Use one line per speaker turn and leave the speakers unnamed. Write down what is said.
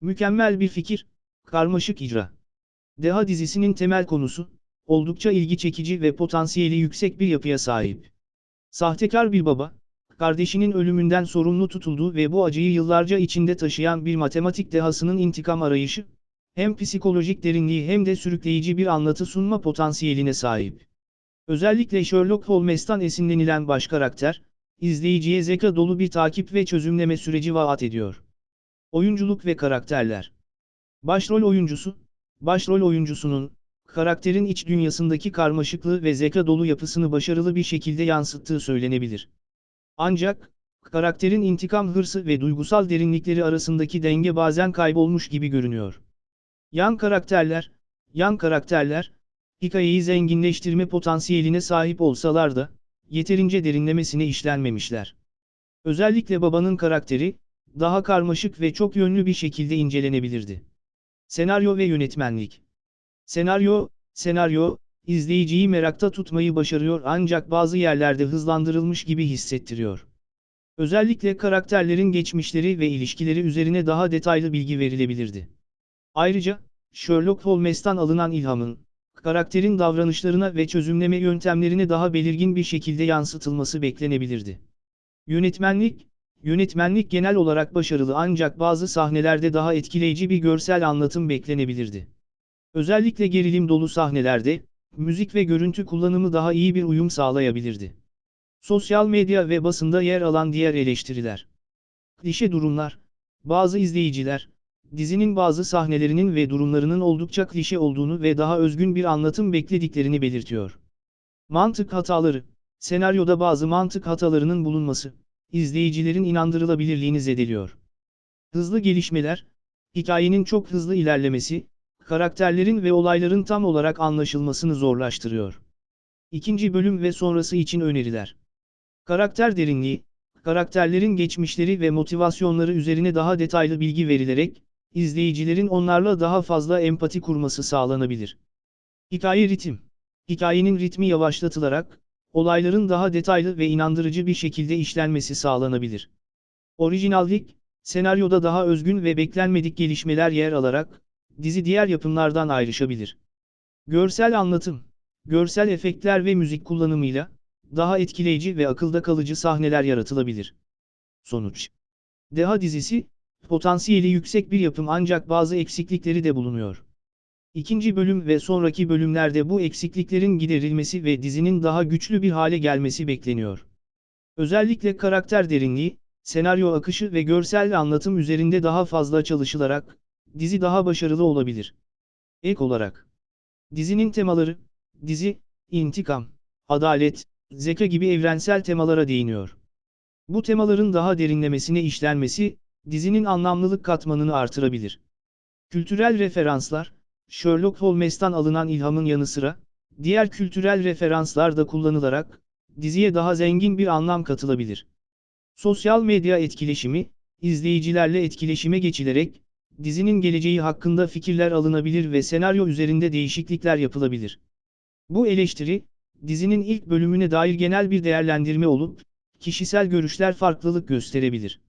Mükemmel bir fikir, karmaşık icra. Deha dizisinin temel konusu, oldukça ilgi çekici ve potansiyeli yüksek bir yapıya sahip. Sahtekar bir baba, kardeşinin ölümünden sorumlu tutulduğu ve bu acıyı yıllarca içinde taşıyan bir matematik dehasının intikam arayışı, hem psikolojik derinliği hem de sürükleyici bir anlatı sunma potansiyeline sahip. Özellikle Sherlock Holmes'tan esinlenilen baş karakter, izleyiciye zeka dolu bir takip ve çözümleme süreci vaat ediyor. Oyunculuk ve karakterler. Başrol oyuncusu, başrol oyuncusunun, karakterin iç dünyasındaki karmaşıklığı ve zeka dolu yapısını başarılı bir şekilde yansıttığı söylenebilir. Ancak, karakterin intikam hırsı ve duygusal derinlikleri arasındaki denge bazen kaybolmuş gibi görünüyor. Yan karakterler, yan karakterler, hikayeyi zenginleştirme potansiyeline sahip olsalar da, yeterince derinlemesine işlenmemişler. Özellikle babanın karakteri, daha karmaşık ve çok yönlü bir şekilde incelenebilirdi. Senaryo ve yönetmenlik Senaryo, senaryo, izleyiciyi merakta tutmayı başarıyor ancak bazı yerlerde hızlandırılmış gibi hissettiriyor. Özellikle karakterlerin geçmişleri ve ilişkileri üzerine daha detaylı bilgi verilebilirdi. Ayrıca, Sherlock Holmes'tan alınan ilhamın, karakterin davranışlarına ve çözümleme yöntemlerine daha belirgin bir şekilde yansıtılması beklenebilirdi. Yönetmenlik, yönetmenlik genel olarak başarılı ancak bazı sahnelerde daha etkileyici bir görsel anlatım beklenebilirdi. Özellikle gerilim dolu sahnelerde, müzik ve görüntü kullanımı daha iyi bir uyum sağlayabilirdi. Sosyal medya ve basında yer alan diğer eleştiriler. Klişe durumlar. Bazı izleyiciler, dizinin bazı sahnelerinin ve durumlarının oldukça klişe olduğunu ve daha özgün bir anlatım beklediklerini belirtiyor. Mantık hataları. Senaryoda bazı mantık hatalarının bulunması, izleyicilerin inandırılabilirliğini zedeliyor. Hızlı gelişmeler, hikayenin çok hızlı ilerlemesi, karakterlerin ve olayların tam olarak anlaşılmasını zorlaştırıyor. İkinci bölüm ve sonrası için öneriler. Karakter derinliği, karakterlerin geçmişleri ve motivasyonları üzerine daha detaylı bilgi verilerek, izleyicilerin onlarla daha fazla empati kurması sağlanabilir. Hikaye ritim. Hikayenin ritmi yavaşlatılarak, olayların daha detaylı ve inandırıcı bir şekilde işlenmesi sağlanabilir. Orijinallik, senaryoda daha özgün ve beklenmedik gelişmeler yer alarak, dizi diğer yapımlardan ayrışabilir. Görsel anlatım, görsel efektler ve müzik kullanımıyla, daha etkileyici ve akılda kalıcı sahneler yaratılabilir. Sonuç Deha dizisi, potansiyeli yüksek bir yapım ancak bazı eksiklikleri de bulunuyor. İkinci bölüm ve sonraki bölümlerde bu eksikliklerin giderilmesi ve dizinin daha güçlü bir hale gelmesi bekleniyor. Özellikle karakter derinliği, senaryo akışı ve görsel anlatım üzerinde daha fazla çalışılarak, dizi daha başarılı olabilir. Ek olarak, dizinin temaları, dizi, intikam, adalet, zeka gibi evrensel temalara değiniyor. Bu temaların daha derinlemesine işlenmesi, dizinin anlamlılık katmanını artırabilir. Kültürel referanslar, Sherlock Holmes'tan alınan ilhamın yanı sıra, diğer kültürel referanslar da kullanılarak, diziye daha zengin bir anlam katılabilir. Sosyal medya etkileşimi, izleyicilerle etkileşime geçilerek, dizinin geleceği hakkında fikirler alınabilir ve senaryo üzerinde değişiklikler yapılabilir. Bu eleştiri, dizinin ilk bölümüne dair genel bir değerlendirme olup, kişisel görüşler farklılık gösterebilir.